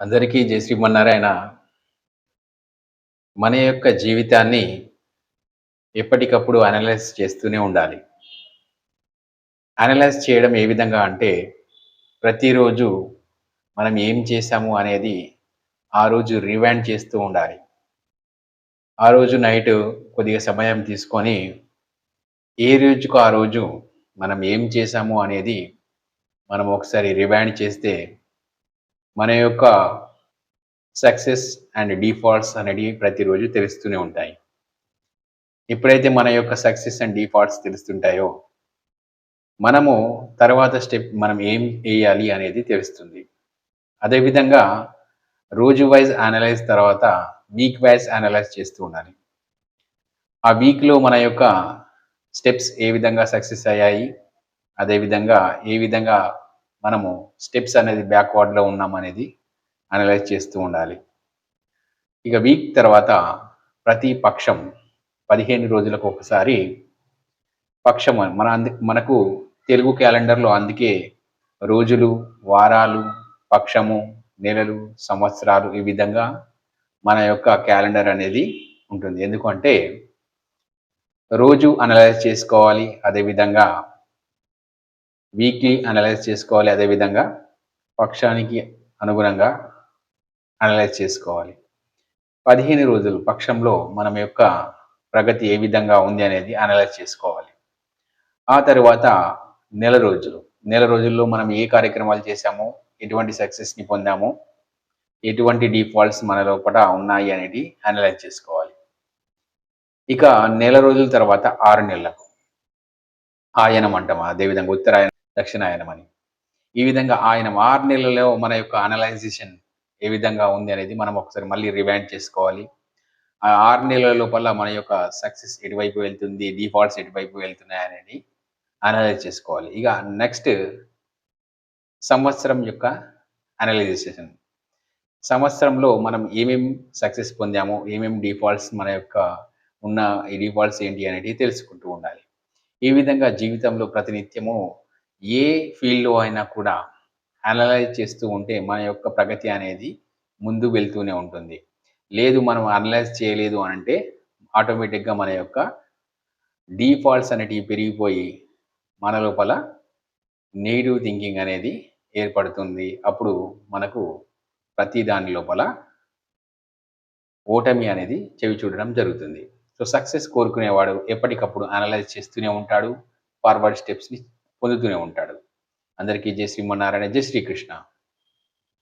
అందరికీ జయ శ్రీమన్నారాయణ. మన యొక్క జీవితాన్ని ఎప్పటికప్పుడు అనలైజ్ చేస్తూనే ఉండాలి. అనలైజ్ చేయడం ఏ విధంగా అంటే ప్రతిరోజు మనం ఏం చేశాము అనేది ఆ రోజు రివైండ్ చేస్తూ ఉండాలి. ఆ రోజు నైట్ కొద్దిగా సమయం తీసుకొని ఏ రోజుకు ఆ రోజు మనం ఏం చేశాము అనేది మనం ఒకసారి రివైండ్ చేస్తే మన యొక్క సక్సెస్ అండ్ డీఫాల్ట్స్ అనేవి ప్రతిరోజు తెలుస్తూనే ఉంటాయి. ఎప్పుడైతే మన యొక్క సక్సెస్ అండ్ డిఫాల్ట్స్ తెలుస్తుంటాయో మనము తర్వాత స్టెప్ మనం ఏం వేయాలి అనేది తెలుస్తుంది. అదేవిధంగా రోజు వైజ్ అనలైజ్ తర్వాత వీక్ వైజ్ అనలైజ్ చేస్తూ ఉండాలి. ఆ వీక్లో మన యొక్క స్టెప్స్ ఏ విధంగా సక్సెస్ అయ్యాయి అదేవిధంగా ఏ విధంగా మనము స్టెప్స్ అనేది బ్యాక్వర్డ్లో ఉన్నాం అనేది అనలైజ్ చేస్తూ ఉండాలి. ఇక వీక్ తర్వాత ప్రతి పక్షం పదిహేను రోజులకు ఒకసారి పక్షం మన అందు మనకు తెలుగు క్యాలెండర్లో అందుకే రోజులు వారాలు పక్షము నెలలు సంవత్సరాలు ఈ విధంగా మన యొక్క క్యాలెండర్ అనేది ఉంటుంది. ఎందుకంటే రోజు అనలైజ్ చేసుకోవాలి అదేవిధంగా వీక్లీ అనలైజ్ చేసుకోవాలి అదేవిధంగా పక్షానికి అనుగుణంగా అనలైజ్ చేసుకోవాలి. పదిహేను రోజులు పక్షంలో మనం యొక్క ప్రగతి ఏ విధంగా ఉంది అనేది అనలైజ్ చేసుకోవాలి. ఆ తర్వాత నెల రోజులు. నెల రోజుల్లో మనం ఏ కార్యక్రమాలు చేశామో ఎటువంటి సక్సెస్ని పొందామో ఎటువంటి డీఫాల్ట్స్ మన లోపల ఉన్నాయి అనేది అనలైజ్ చేసుకోవాలి. ఇక నెల రోజుల తర్వాత ఆరు నెలలకు. ఆయనం అంటాం అదేవిధంగా ఉత్తరాయణం దక్షిణాయనం అని ఈ విధంగా ఆయన ఆరు నెలలలో మన యొక్క అనలైజేషన్ ఏ విధంగా ఉంది అనేది మనం ఒకసారి మళ్ళీ రివైండ్ చేసుకోవాలి. ఆ ఆరు నెలల లోపల మన యొక్క సక్సెస్ ఎటువైపు వెళ్తుంది డిఫాల్ట్స్ ఎటువైపు వెళ్తున్నాయి అనేది అనలైజ్ చేసుకోవాలి. ఇక నెక్స్ట్ సంవత్సరం యొక్క అనలైజేషన్ సంవత్సరంలో మనం ఏమేం సక్సెస్ పొందామో ఏమేం డిఫాల్ట్స్ మన యొక్క ఉన్న ఈ డిఫాల్ట్స్ ఏంటి అనేది తెలుసుకుంటూ ఉండాలి. ఈ విధంగా జీవితంలో ప్రతినిత్యము ఏ ఫీల్డ్లో అయినా కూడా అనలైజ్ చేస్తూ ఉంటే మన యొక్క ప్రగతి అనేది ముందు వెళ్తూనే ఉంటుంది. లేదు మనం అనలైజ్ చేయలేదు అని అంటే ఆటోమేటిక్గా మన యొక్క డీఫాల్ట్స్ అనేటివి పెరిగిపోయి మన లోపల నెగిటివ్ థింకింగ్ అనేది ఏర్పడుతుంది. అప్పుడు మనకు ప్రతి దాని లోపల ఓటమి అనేది చెవి చూడడం జరుగుతుంది. సో సక్సెస్ కోరుకునేవాడు ఎప్పటికప్పుడు అనలైజ్ చేస్తూనే ఉంటాడు. ఫార్వర్డ్ స్టెప్స్ని పొందుతూనే ఉంటాడు. అందరికీ జై శ్రీమన్నారాయణ జై శ్రీకృష్ణ.